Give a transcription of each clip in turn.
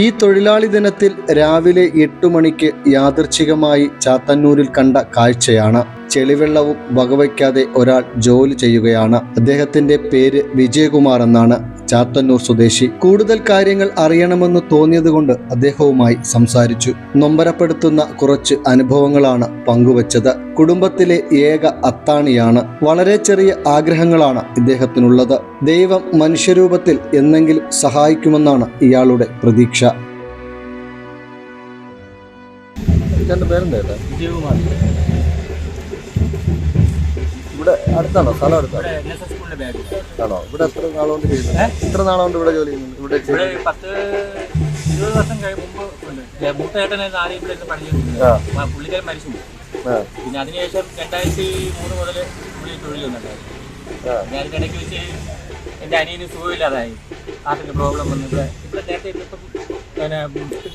ഈ തൊഴിലാളി ദിനത്തിൽ രാവിലെ എട്ടു മണിക്ക് യാദർച്ഛികമായി ചാത്തന്നൂരിൽ കണ്ട കാഴ്ചയാണ്. ചെളിവെള്ളവും വകവയ്ക്കാതെ ഒരാൾ ജോലി ചെയ്യുകയാണ്. അദ്ദേഹത്തിന്റെ പേര് വിജയകുമാർ എന്നാണ് ചാത്തന്നൂർ സ്വദേശി. കൂടുതൽ കാര്യങ്ങൾ അറിയണമെന്ന് തോന്നിയതുകൊണ്ട് അദ്ദേഹവുമായി സംസാരിച്ചു. നൊമ്പരപ്പെടുത്തുന്ന കുറച്ച് അനുഭവങ്ങളാണ് പങ്കുവച്ചത്. കുടുംബത്തിലെ ഏക അത്താണിയാണ്. വളരെ ചെറിയ ആഗ്രഹങ്ങളാണ് ഇദ്ദേഹത്തിനുള്ളത്. ദൈവം മനുഷ്യരൂപത്തിൽ എന്നെങ്കിലും സഹായിക്കുമെന്നാണ് ഇയാളുടെ പ്രതീക്ഷ. വിജയകുമാർ ഇവിടെ അടുത്താണോ? സ്ഥലം അടുത്താണോ? ഇവിടെ ആണോ? എത്ര നാളുകൊണ്ട് ചെയ്യുന്നത് എത്ര നാളുകൊണ്ട് ഇവിടെ ജോലി ചെയ്യുന്നത് ഇവിടെ പത്ത് ഇരുപത് വർഷം കഴിയുമ്പോൾ ഇവിടെ പണി പുള്ളിക്കാരൻ മരിച്ചു. പിന്നെ അതിനുശേഷം രണ്ടായിരത്തി മൂന്ന് മുതൽ പുള്ളി തൊഴിൽ വന്നിട്ടുണ്ടായിരുന്നു ഞാൻ അതിനിടയ്ക്ക് വെച്ച് എന്റെ അനിയന് സുഖമില്ലാതായി ഹാർട്ടിന്റെ പ്രോബ്ലം വന്നിട്ട് ഇവിടെ നേരത്തെ ഇപ്പം പിന്നെ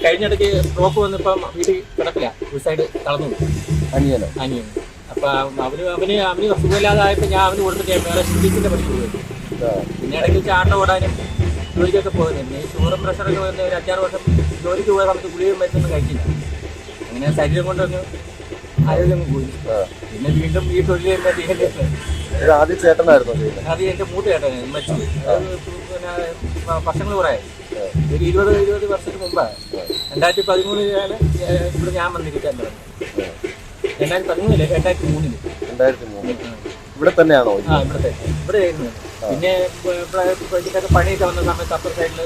കഴിഞ്ഞിടയ്ക്ക് സ്ട്രോക്ക് വന്നിപ്പം വീട്ടിൽ കിടക്കില്ല ഒരു സൈഡ് കളന്നു അനിയനോ? അനിയനോ അവന് അവന് അവന് സുഖമില്ലാതായപ്പോൾ ഞാൻ അവന് കൊടുത്തിട്ട് വേറെ ശ്രദ്ധിച്ചിട്ട് പഠിച്ചു പോയി പിന്നെ ഇടയ്ക്ക് ചാട്ടം ഓടാനും ജോലിക്കൊക്കെ പോകുന്നുണ്ട് ഈ ഷുഗറും പ്രഷറൊക്കെ വന്ന് ഒരു അഞ്ചാറ് വർഷം ജോലിക്ക് പോയ സമയത്ത് ഗുളികയും മരുന്നൊന്നും കഴിക്കില്ല. അങ്ങനെ ശരീരം കൊണ്ടൊന്ന് ആരോഗ്യം പോയി. പിന്നെ വീണ്ടും ഈ തൊഴിൽ ചെയ്യുമ്പോൾ ആദ്യം ചേട്ടനായിരുന്നു ആദ്യം ചേട്ടനായിരുന്നോ എന്റെ മൂത്ത ചേട്ടൻ മരിച്ചു പിന്നെ വർഷങ്ങൾ കുറേ ഒരു ഇരുപത് ഇരുപത് വർഷത്തിന് മുമ്പാണ് രണ്ടായിരത്തി പതിമൂന്നിലാണ് ഇവിടെ ഞാൻ വന്നിരിക്കാൻ തുടങ്ങി രണ്ടായിരത്തി പതിമൂന്നിൽ രണ്ടായിരത്തി രണ്ടായിരത്തി മൂന്ന് ഇവിടെ തന്നെയാണോ? ആ ഇവിടുത്തെ ഇവിടെ ആയിരുന്നു. പിന്നെ ഇതിന്റെയൊക്കെ പണിയൊക്കെ വന്ന സമയത്ത് അപ്പർ സൈഡിൽ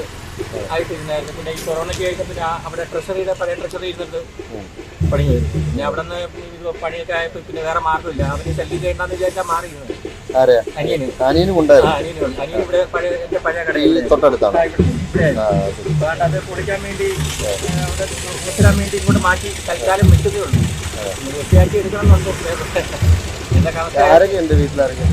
ആയിട്ടിരുന്നായിരുന്നു. പിന്നെ ഈ കൊറോണയ്ക്ക് ശേഷം പിന്നെ ആ അവിടെ ട്രഷറിയുടെ പഴയ ട്രഷറി ഇരുന്നിട്ട് പണി ചെയ്തു. പിന്നെ അവിടെ നിന്ന് പണിയൊക്കെ ആയപ്പോൾ പിന്നെ വേറെ മാർഗമില്ല. അവന് ശല്യം ചെയ്യണ്ടെന്ന് വിചാരിച്ചാൽ മാറിയിരുന്നു. ആരെയാ? അനിയന്. അനിയനും ആ ഉണ്ടായിരുന്നു അനിയനുണ്ട് അനിയൻ ഇവിടെ പഴയ എന്റെ പഴയ ഈ കടയിൽ തൊട്ടടുത്താണ്. ഇവിടെ ആ, ശരി. അതുകൊണ്ട് അത് പൊളിക്കാൻ വേണ്ടി അവിടെ കൊത്തിടാൻ വേണ്ടി ഇങ്ങോട്ട് മാറ്റി തൽക്കാലം വെച്ചതേ ഉള്ളൂ. പിന്നെ വൃത്തിയാക്കി എടുക്കണമെന്നുണ്ട്. എന്റെ കാലത്ത് ആരൊക്കെ ഉണ്ട് വീട്ടിലാരൊക്കെ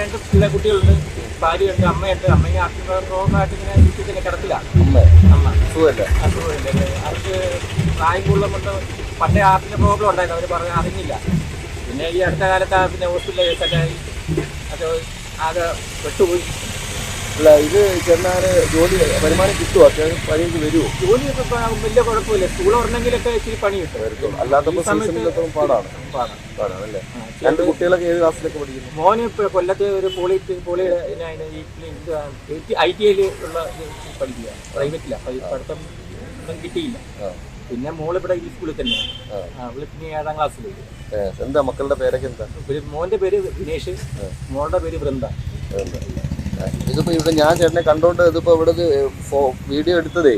രണ്ട് പിള്ളേ കുട്ടികളുണ്ട്. ഭാര്യയുണ്ട് അമ്മയുണ്ട്. അമ്മയെ ആർക്കും രോഗമായിട്ട് ഇങ്ങനെ വീട്ടിൽ കിടക്കില്ല. അമ്മ. അമ്മ. സുഖല്ലേ? അസുഖമില്ല അവർക്ക് പ്രായം കൂടുതൽ കൊണ്ട് പണ്ടേ ഹാർട്ടിന് പ്രോബ്ലം ഉണ്ടായിരുന്നു അവർ പറഞ്ഞ് അറിഞ്ഞില്ല. പിന്നെ ഈ അടുത്ത കാലത്ത് പിന്നെ ഹോസ്പിറ്റലിൽ ആയി. അത് ആകെ പെട്ടുപോയി. അല്ല ഇത് ചെന്നാൽ ജോലി വരുമാനം കിട്ടുമോ അത്യാവശ്യം പണിയൊക്കെ വരുമോ ജോലിയൊക്കെ വലിയ കുഴപ്പമില്ല. സ്കൂൾ ഉറങ്ങെങ്കിലൊക്കെ ഇച്ചിരി പണി കിട്ടും അല്ലാത്തപ്പോൾ ഈ പാടാണ്. പാടാണ്. അല്ലേ രണ്ട് കുട്ടികളൊക്കെ ഏത് ക്ലാസ്സിലൊക്കെ പഠിക്കുന്നു? മോന് ഇപ്പോൾ കൊല്ലത്തെ ഒരു പോളി പോളി ഐ ടി ഐയിൽ ഉള്ള പഠിക്കുക പ്രൈവറ്റിലാണ് പഠിത്തം ഒന്നും കിട്ടിയില്ല. പിന്നെ മോൾ ഇവിടെ ഈ സ്കൂളിൽ തന്നെയാണ്. അവൾ പിന്നെ ഏഴാം ക്ലാസ്സിലേക്ക് എന്താ മക്കളുടെ പേരൊക്കെ എന്താ? മോന്റെ പേര് ദിനേഷ് മോളുടെ പേര് വൃന്ദ. ഇതിപ്പോ ഇവിടെ ഞാൻ ചേട്ടനെ കണ്ടോണ്ട് ഇതിപ്പോ ഇവിടെ വീഡിയോ എടുത്തതേ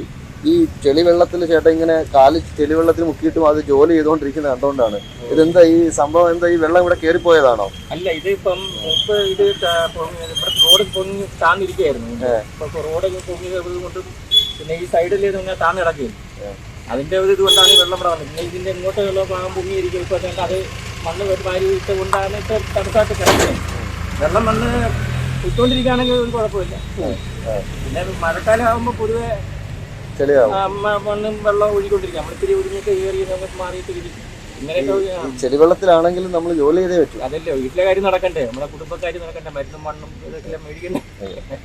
ഈ ചെളി വെള്ളത്തിൽ ചേട്ടൻ ഇങ്ങനെ കാലി ചെളി വെള്ളത്തിൽ മുക്കിയിട്ടും അത് ജോലി ചെയ്തുകൊണ്ടിരിക്കുന്നത് കണ്ടോണ്ടാണ്. ഇതെന്താ ഈ സംഭവം? എന്താ ഈ വെള്ളം ഇവിടെ കയറിപ്പോയതാണോ അല്ല ഇത് ഇപ്പം ഇത് പൊങ്ങി- റോഡ് പൊങ്ങി താന്നിരിക്കുകയായിരുന്നു. ഇപ്പൊ റോഡ് പൊങ്ങിയത് കൊണ്ട് പിന്നെ ഈ സൈഡിൽ ഇങ്ങനെ താന്ന് കിടക്കുകയും അതിന്റെ ഒരു ഇതുകൊണ്ടാണ് വെള്ളം ഇവിടെ വന്നത്. പിന്നെ ഇതിന്റെ ഇങ്ങോട്ട് വെള്ളം ഭാഗം പൊങ്ങിയിരിക്കും. ഇപ്പൊ അത് മണ്ണ് വാരി ഇട്ട് കൊണ്ടാണ് ഇപ്പൊ തണുത്തായിട്ട് കിടക്കുന്നത്. വെള്ളം വന്ന് ഇട്ടുകൊണ്ടിരിക്കുകയാണെങ്കിൽ ഒരു കുഴപ്പമില്ല. പിന്നെ മഴക്കാലം ആകുമ്പോൾ പൊതുവെ മണ്ണും വെള്ളം ഒഴുകിക്കൊണ്ടിരിക്കും. നമ്മളിത്തിരി ഒഴിഞ്ഞിട്ട് കയറി നമുക്ക് മാറിയിട്ട് ഇരിക്കും. ഈ നമ്മൾ ജോലി ചെയ്തേ പറ്റൂ. അതല്ലേ വീട്ടിലെ കാര്യം നടക്കണ്ടേ? നമ്മുടെ കുടുംബക്കാര്യം നടക്കണ്ടേ? മരുന്നും മണ്ണും ഇതൊക്കെ മേടിക്കണ്ടേ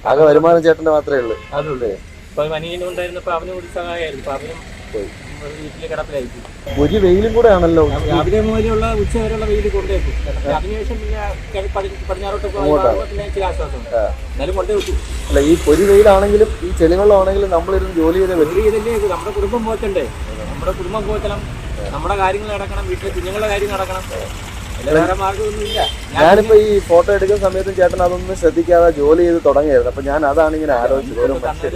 ആകെ വരുമാനം ചേട്ടന്റെ മാത്രമേ ഉള്ളൂ. അതുള്ളൂ. അപ്പൊ അനിയനും ഉണ്ടായിരുന്നപ്പോ അവനും കൂടി സഹായമായിരുന്നു. അപ്പൊ അവനും പോയി. വീട്ടിലെ കിടപ്പിലായിരിക്കും. ഒരു വെയിലും കൂടെ ആണല്ലോ. രാവിലെ മുതലുള്ള ഉച്ച വരെയുള്ള വെയിൽ കൊണ്ടേക്കും അതിനുശേഷം പിന്നെ പടിഞ്ഞാറോട്ട് പിന്നെ ഇച്ചിരി ആശ്വാസമുണ്ട് എന്നാലും കൊണ്ടേ വെക്കും അല്ല ഈ പൊരി വെയിലാണെങ്കിലും ഈ ചെളിവെള്ളം ആണെങ്കിലും നമ്മളിരുന്ന് ജോലി ചെയ്ത് ഒരു ഇതല്ലേ നമ്മുടെ കുടുംബം പോറ്റണ്ടേ? നമ്മുടെ കുടുംബം പോറ്റണം. നമ്മുടെ കാര്യങ്ങൾ നടക്കണം. വീട്ടിലെ കുഞ്ഞുങ്ങളുടെ കാര്യം നടക്കണം. ഞാനിപ്പോ ഈ ഫോട്ടോ എടുക്കുന്ന സമയത്തും ചേട്ടൻ അതൊന്നും ശ്രദ്ധിക്കാതെ ജോലി ചെയ്ത് തുടങ്ങിയായിരുന്നു. അപ്പൊ ഞാൻ അതാണ് ഇങ്ങനെ ആലോചിച്ചത്. ഒരു മനുഷ്യൻ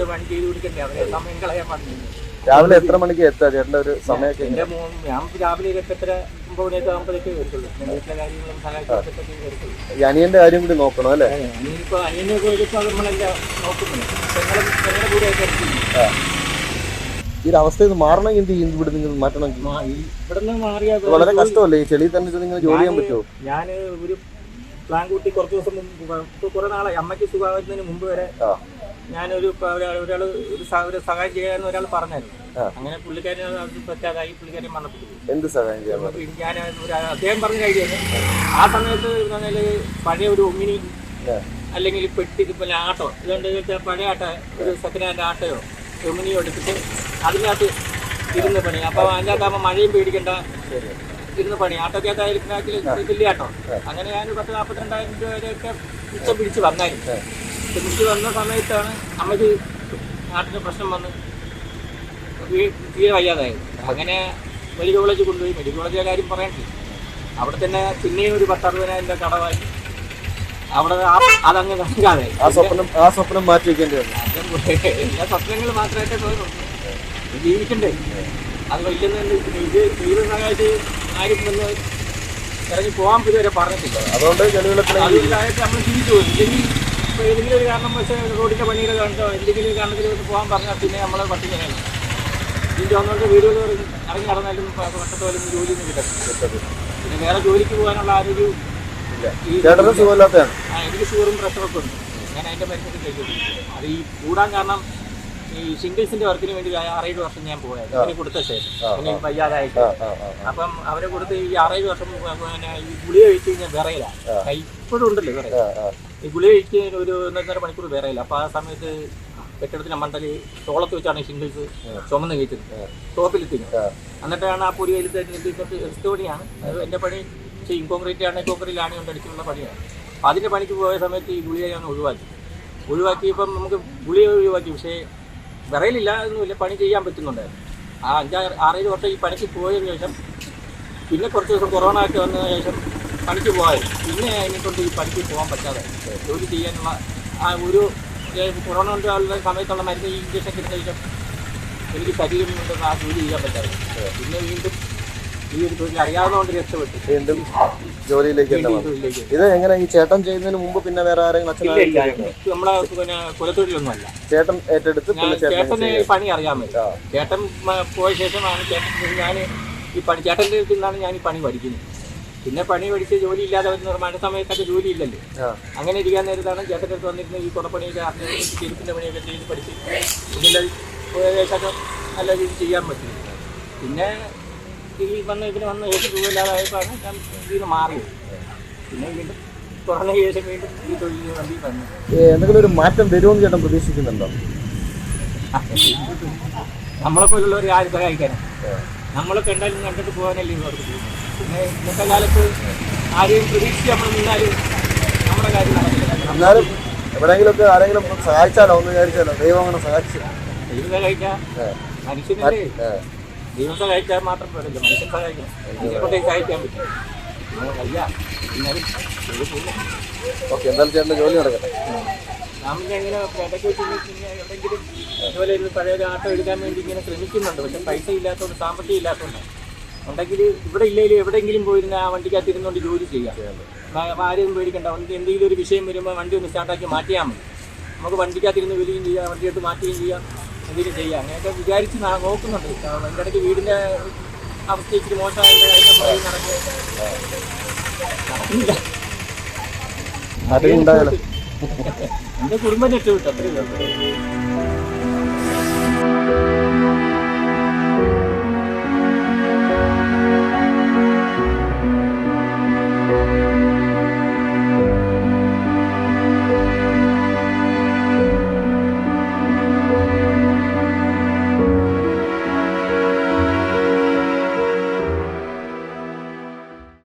രാവിലെ എത്ര മണിക്ക് എത്താ ചേട്ടന്റെ ഒരു സമയമൊക്കെ എന്റെ ഞാൻ രാവിലെ ഒരു എട്ടര ഒമ്പത് മണിയൊക്കെ ആകുമ്പോഴേക്ക് വരത്തുള്ളൂ. ഞാൻ വീട്ടിലെ കാര്യങ്ങളും സഹായിച്ചൊക്കെ വരത്തുള്ളൂ. ഈ അനിയന്റെ കാര്യം കൂടി നോക്കണം അല്ലേ? അനിയനിപ്പോ അനിയനൊക്കെ വരുമ്പോൾ നമ്മളെല്ലാം നോക്കുന്നുണ്ട്. ഞങ്ങളെ ഞങ്ങളുടെ കൂടെ ഒക്കെ ഇരിക്കുന്നു. ഈ ഒരു അവസ്ഥ നിന്ന് മാറണമെങ്കിൽ എന്ത് ചെയ്യും? ഇവിടെ നിങ്ങൾ മാറ്റണമെങ്കിൽ ഇവിടെ വളരെ കഷ്ടമല്ലേ? ഈ ചെളിയിൽ തന്നെ നിങ്ങൾ ജോലി ചെയ്യാൻ പറ്റുമോ? ഞാൻ ഒരു പ്ലാൻ കൂട്ടി കുറച്ച് ദിവസം മുമ്പ് ഇപ്പൊ കുറെ നാളായി. അമ്മയ്ക്ക് സുഖമാകുന്നതിന് മുമ്പ് വരെ ആ. ഞാനൊരു ഒരാൾ ഒരു സഹ- ഒരു സഹായം ചെയ്യാന്ന് ഒരാൾ പറഞ്ഞായിരുന്നു. അങ്ങനെ പുള്ളിക്കാരൻ അത് പറ്റാതായി പുള്ളിക്കാരൻ മരണപ്പെട്ടു എന്ത് സഹായം ചെയ്യാൻ അപ്പൊ ഞാൻ അദ്ദേഹം പറഞ്ഞ കാര്യമാണ്. ആ സമയത്ത് പറഞ്ഞാൽ പഴയ ഒരു ഒമിനി അല്ലെങ്കിൽ പെട്ടി പിന്നെ ആട്ടോ. ഇതുകൊണ്ട് പഴയ ആട്ട ഒരു സെക്കൻഡ് ഹാൻഡ് ആട്ടയോ ഒമിനിയോ എടുത്തിട്ട് അതിനകത്ത് ഇരുന്ന് പണി. അപ്പോൾ അതിനകത്താകുമ്പോൾ മഴയും പേടിക്കണ്ട. ഇരുന്ന് പണി. ആട്ടോക്കകത്തായിരിക്കും വലിയ ആട്ടോ. അങ്ങനെ ഞാൻ പത്ത് നാൽപ്പത്തിരണ്ടായിരം രൂപ വരെയൊക്കെ മിച്ചം പിടിച്ച് വന്നായിരുന്നു. പിടിച്ച് വന്ന സമയത്താണ് അമ്മയ്ക്ക് നാട്ടിന് പ്രശ്നം വന്ന് തീരെ വയ്യാതായത്. അങ്ങനെ മെഡിക്കൽ കോളേജ് കൊണ്ടുപോയി. മെഡിക്കൽ കോളേജിലെ കാര്യം പറയണ്ടേ. അവിടെ തന്നെ പിന്നെയും ഒരു പത്തറുപതിനായിരം രൂപ കടവായി അവിടെ അതങ്ങ് നൽകാതെ ആ സ്വപ്നം ആ സ്വപ്നം മാറ്റി വെക്കേണ്ടി എല്ലാ സ്വപ്നങ്ങൾ മാത്രമായിട്ടേ തോന്നുന്നു ജീവിക്കണ്ടേ? അത് വയ്ക്കുന്ന ഇത് ദൈവം സഹായിച്ച് ആരും വന്ന് ഇറങ്ങി പോകാൻ ഇതുവരെ പറഞ്ഞിട്ടില്ല. അതുകൊണ്ട് ജനങ്ങളെ അതുകൊണ്ടായിട്ട് നമ്മൾ ജീവിച്ചു പോകും ഇല്ലെങ്കിൽ ഏതെങ്കിലും ഒരു കാരണം വെച്ചാൽ റോഡിന്റെ പണിയുടെ കാരണത്തോ എന്തെങ്കിലും ഒരു കാരണത്തിൽ ഒന്ന് പോകാൻ പറഞ്ഞാൽ പിന്നെ നമ്മൾ പട്ടികയാണ് ഇതിന്റെ ഒന്നുകൊണ്ട് വീടുകൾ ഇറങ്ങി നടന്നാലും പട്ടത്തോലും ജോലിയൊന്നും കിട്ടും പിന്നെ വേറെ ജോലിക്ക് പോകാനുള്ള സുഖമില്ലാത്തതാണ്. ആ എനിക്ക് ഷുഗറും പ്രഷറൊക്കെ ഉണ്ട്. ഞാൻ അതിന്റെ മരുന്നൊക്കെ കഴിച്ചിട്ടുണ്ട്. അത് ഈ കൂടാൻ കാരണം ഈ സിംഗിൾസിന്റെ വർക്കിന് വേണ്ടി ആറേഴ് വർഷം ഞാൻ പോയത് അവന് കൊടുത്ത ശേഷം. പിന്നെ വയ്യാതായിട്ട്. അപ്പം അവരെ കൊടുത്ത് ഈ ആറേഴ് വർഷം പിന്നെ ഈ ഗുളിക കഴിച്ച് കഴിഞ്ഞാൽ വിറയില്ല കൈ ഇപ്പോഴും ഉണ്ടല്ലോ ആ. ഈ ഗുളിക കഴിച്ച് ഒരു ഒന്നര മണിക്കൂർ വേറെയില്ല അപ്പോൾ ആ സമയത്ത് കെട്ടിടത്തിന് മണ്ടൽ തോളത്ത് വെച്ചാണ് ഈ സിംഗിൾസ് ചുമന്ന് കഴിച്ചത്. ടോപ്പിലെത്തിക്കും ആ. എന്നിട്ടാണ് ആ പൊരി കയ്യിൽ പണിയാണ്. അത് എന്റെ പണി ചെയ്യും കോൺക്രീറ്റ് ആണെങ്കിൽ കോൺക്രീറ്റിലാണ് കൊണ്ട് അടിച്ചുള്ള പണിയാണ്. അപ്പോൾ അതിന്റെ പണിക്ക് പോയ സമയത്ത് ഈ ഗുളിക ഞാൻ ഒഴിവാക്കി. ഒഴിവാക്കിയപ്പം നമുക്ക് ഗുളിക ഒഴിവാക്കി. പക്ഷേ വിറയിലില്ല ഒന്നുമില്ല പണി ചെയ്യാൻ പറ്റുന്നുണ്ടായിരുന്നു. ആ അഞ്ചാറ് ആറേഴ് വർഷം ഈ പണിക്ക് പോയതിനു ശേഷം പിന്നെ കുറച്ച് ദിവസം കൊറോണ ഒക്കെ വന്നതിന് ശേഷം പണിക്ക് പോകാതെ പിന്നെ അതിനെ കൊണ്ട് ഈ പണിക്ക് പോകാൻ പറ്റാതെ. ജോലി ചെയ്യാനുള്ള ആ ഒരു കൊറോണ ഉണ്ടാകുന്ന സമയത്തുള്ള മരുന്ന് ഈ ഇഞ്ചക്ഷൻ കിട്ടുന്ന എനിക്ക് ശരീരം കൊണ്ട് ആ ജോലി ചെയ്യാൻ പറ്റാതെ. പിന്നെ വീണ്ടും ഈ ഒരു തൊഴിൽ അറിയാവുന്നതുകൊണ്ട് രക്ഷപ്പെട്ടു. വീണ്ടും ജോലിയിലേക്ക് ഇത് എങ്ങനെ ഈ ചേട്ടൻ ചെയ്യുന്നതിന് മുമ്പ് പിന്നെ വേറെ ആരെങ്കിലും ഇല്ല നമ്മളെ പിന്നെ കുലത്തൊഴിലൊന്നുമല്ല. ചേട്ടൻ ഏറ്റെടുത്ത് ചേട്ടന് പണി അറിയാൻ പറ്റും. ചേട്ടൻ പോയ ശേഷമാണ് ചേട്ടൻ ഞാൻ ഈ പണി ചേട്ടന്റെ നിന്നാണ് ഞാൻ ഈ പണി പഠിക്കുന്നത്. പിന്നെ പണി പഠിച്ച് ജോലി ഇല്ലാതെ വരുന്ന മഴ സമയത്തൊക്കെ ജോലി ഇല്ലല്ലോ. അങ്ങനെ ഇരിക്കാൻ നേരത്താണ് ചേട്ടന്റെ അടുത്ത് വന്നിരുന്ന ഈ കുറപ്പണിയൊക്കെ അറിഞ്ഞ് ചെരുപ്പിന്റെ പണിയൊക്കെ ചെയ്ത് പഠിച്ച് ഇതിന്റെ ഏകദേശമൊക്കെ നല്ല രീതിയിൽ ചെയ്യാൻ പറ്റും. പിന്നെ ഈ വന്ന് ഇതിന് വന്ന് ഏത് രൂപ രൂപയില്ലാതായപ്പോഴാണ് ഞാൻ ഇതിൽ നിന്ന് മാറിയത് പിന്നെ വീണ്ടും തുറന്ന ശേഷം വീണ്ടും ഈ തൊഴിൽ വണ്ടി വന്നു. എന്തെങ്കിലും ഒരു മാറ്റം വരുമെന്ന് ചേട്ടൻ പ്രതീക്ഷിക്കുന്നുണ്ടോ? നമ്മളെ പോലുള്ളവർ ആരും സഹായിക്കാനാണ് നമ്മളെ കണ്ടാലും കണ്ടിട്ട് പോകാനല്ലേ ഇവർക്ക് ഇന്നത്തെ കാലത്ത് ആരെയും നിന്നാലും നമ്മുടെ കാര്യം നടക്കില്ല. എന്നാലും എവിടെയെങ്കിലുമൊക്കെ ആരെങ്കിലും സഹായിച്ചാലോ ഒന്ന് വിചാരിച്ചാലോ? ദൈവം അങ്ങനെ സഹായിച്ചു. ദൈവം സഹായിക്കാം. ഏ, മനുഷ്യനല്ലേ? ഏ. ദൈവം സഹായിച്ചാൽ മാത്രം പോരല്ലോ. മനുഷ്യൻ സഹായിക്കണം. മനുഷ്യനെ സഹായിക്കാൻ പറ്റും ഓക്കെ എന്തായാലും ചേട്ടന്റെ ജോലി നടക്കട്ടെ. ഇങ്ങനെ ഇടയ്ക്ക് വെച്ച് ഇങ്ങനെ എവിടെയെങ്കിലും ഇതുപോലെ പഴയ ഒരു ആട്ടം എടുക്കാൻ വേണ്ടി ഇങ്ങനെ ശ്രമിക്കുന്നുണ്ട്. പക്ഷെ പൈസ ഇല്ലാത്തതുകൊണ്ട് സാമ്പത്തികം ഇല്ലാത്തതുകൊണ്ട്. ഉണ്ടെങ്കിൽ ഇവിടെ ഇല്ലെങ്കിലും എവിടെയെങ്കിലും പോയിരുന്ന ആ വണ്ടിക്കകത്ത് ഇരുന്നുകൊണ്ട് ജോലി ചെയ്യാം. ആരെയും പേടിക്കണ്ട. വണ്ടി എന്തെങ്കിലും ഒരു വിഷയം വരുമ്പോൾ വണ്ടി ഒന്ന് സ്റ്റാർട്ടാക്കി മാറ്റിയാൽ മതി. നമുക്ക് വണ്ടിക്കകത്തിരുന്ന് വിളിയും ചെയ്യാം വണ്ടിയെടുത്ത് മാറ്റുകയും ചെയ്യാം എന്തെങ്കിലും ചെയ്യാം. അങ്ങനെയൊക്കെ വിചാരിച്ച് നോക്കുന്നുണ്ട്. അതിന്റെ ഇടയ്ക്ക് വീടിന്റെ അവസ്ഥ ഇച്ചിരി മോശമായിട്ട് നടക്കുക നടക്കുന്നില്ല എന്റെ കുടുംബം രക്ഷപ്പെട്ടു. അത്രയും